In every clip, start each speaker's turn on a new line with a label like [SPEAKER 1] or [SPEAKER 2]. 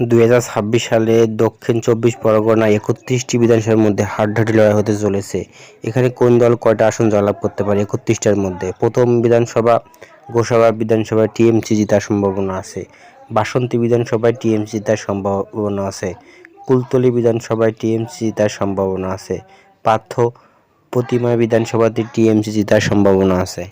[SPEAKER 1] দু হাজার ছাব্বিশ সালে দক্ষিণ চব্বিশ পরগনা একত্রিশটি বিধানসভার মধ্যে হাড্ডাহাড্ডি লড়াই হতে চলেছে। এখানে কোন দল কয়টা আসন জয়লাভ করতে পারে একত্রিশটার মধ্যে? প্রথম বিধানসভা, গোসাবা বিধানসভায় টিএমসি জেতার সম্ভাবনা আছে। বাসন্তী বিধানসভায় টিএমসি জেতার সম্ভাবনা আছে। কুলতলি বিধানসভায় টিএমসি জেতার সম্ভাবনা আছে। পার্থ প্রতিমা বিধানসভাতে টিএমসি জেতার সম্ভাবনা আছে।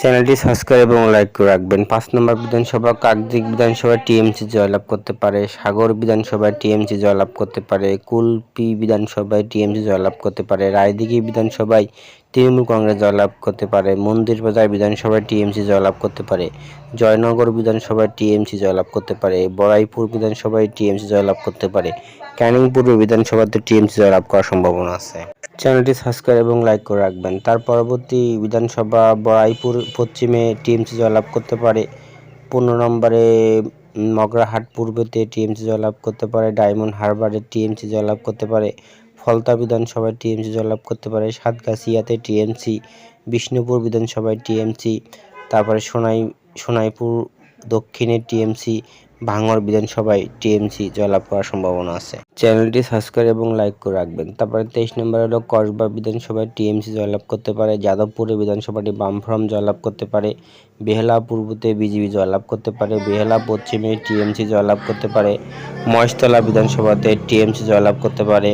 [SPEAKER 1] চ্যানেলটি সাবস্ক্রাইব এবং লাইক করে রাখবেন। পাঁচ নম্বর বিধানসভা কাকদিক বিধানসভায় টিএমসি জয়লাভ করতে পারে। সাগর বিধানসভায় টিএমসি জয়লাভ করতে পারে। কুলপি বিধানসভায় টিএমসি জয়লাভ করতে পারে। রায়দিঘি বিধানসভায় তৃণমূল কংগ্রেস জয়লাভ করতে পারে, মন্দির বাজার বিধানসভায় টিএমসি জয়লাভ করতে পারে, জয়নগর বিধানসভায় টিএমসি জয়লাভ করতে পারে, বড়াইপুর বিধানসভায় টিএমসি জয়লাভ করতে পারে ক্যানিং পূর্ব বিধানসভাতে টিএমসি জয়লাভ করার সম্ভাবনা আছে। চ্যানেলটি সাবস্ক্রাইব এবং লাইক করে রাখবেন। তার পরবর্তী বিধানসভা বড়াইপুর পশ্চিমে টিএমসি জয়লাভ করতে পারে, পনেরো নম্বরে মগরাহাট পূর্বেতে টিএমসি জয়লাভ করতে পারে, ডায়মন্ড হারবারে টিএমসি জয়লাভ করতে পারে ফলতা বিধানসভায় টিএমসি জয়লাভ করতে পারে, সাতগাছিয়াতে টিএমসি, বিষ্ণুপুর বিধানসভায় টিএমসি, তারপরে সোনাই, সোনাইপুর দক্ষিণে টিএমসি, ভাঙড় বিধানসভায় টিএমসি জয়লাভ করার সম্ভাবনা আছে। চ্যানেলটি সাবস্ক্রাইব এবং লাইক করে রাখবেন। তারপরে তেইশ নম্বর হলো কসবা বিধানসভায় টিএমসি জয়লাভ করতে পারে, যাদবপুরে বিধানসভাটি বামফ্রম জয়লাভ করতে পারে বেহলা পূর্বতে বিজেপি জয়লাভ করতে পারে, বেহালা পশ্চিমে টিএমসি জয়লাভ করতে পারে, মহেশতলা বিধানসভাতে টিএমসি জয়লাভ করতে পারে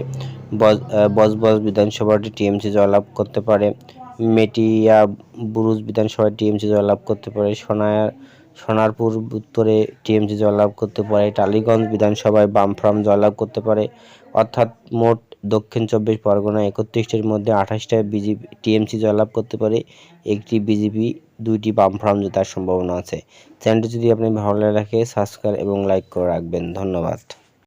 [SPEAKER 1] বজবজ বিধানসভাটি টিএমসি জয়লাভ করতে পারে, মেটিয়া বুরুজ বিধানসভায় টিএমসি জয়লাভ করতে পারে, সোনার, সোনারপুর উত্তরে টিএমসি জয়লাভ করতে পারে, টালিগঞ্জ বিধানসভায় বামফ্রম জয়লাভ করতে পারে, অর্থাৎ মোট দক্ষিণ চব্বিশ পরগনা একত্রিশটির মধ্যে আঠাশটা বিজেপি, টিএমসি জয়লাভ করতে পারে, একটি বিজেপি, দুইটি বামফ্রম জেতার সম্ভাবনা আছে। চ্যানেলটি যদি আপনি ভালো লাগে সাবস্ক্রাইব এবং লাইক করে রাখবেন। ধন্যবাদ।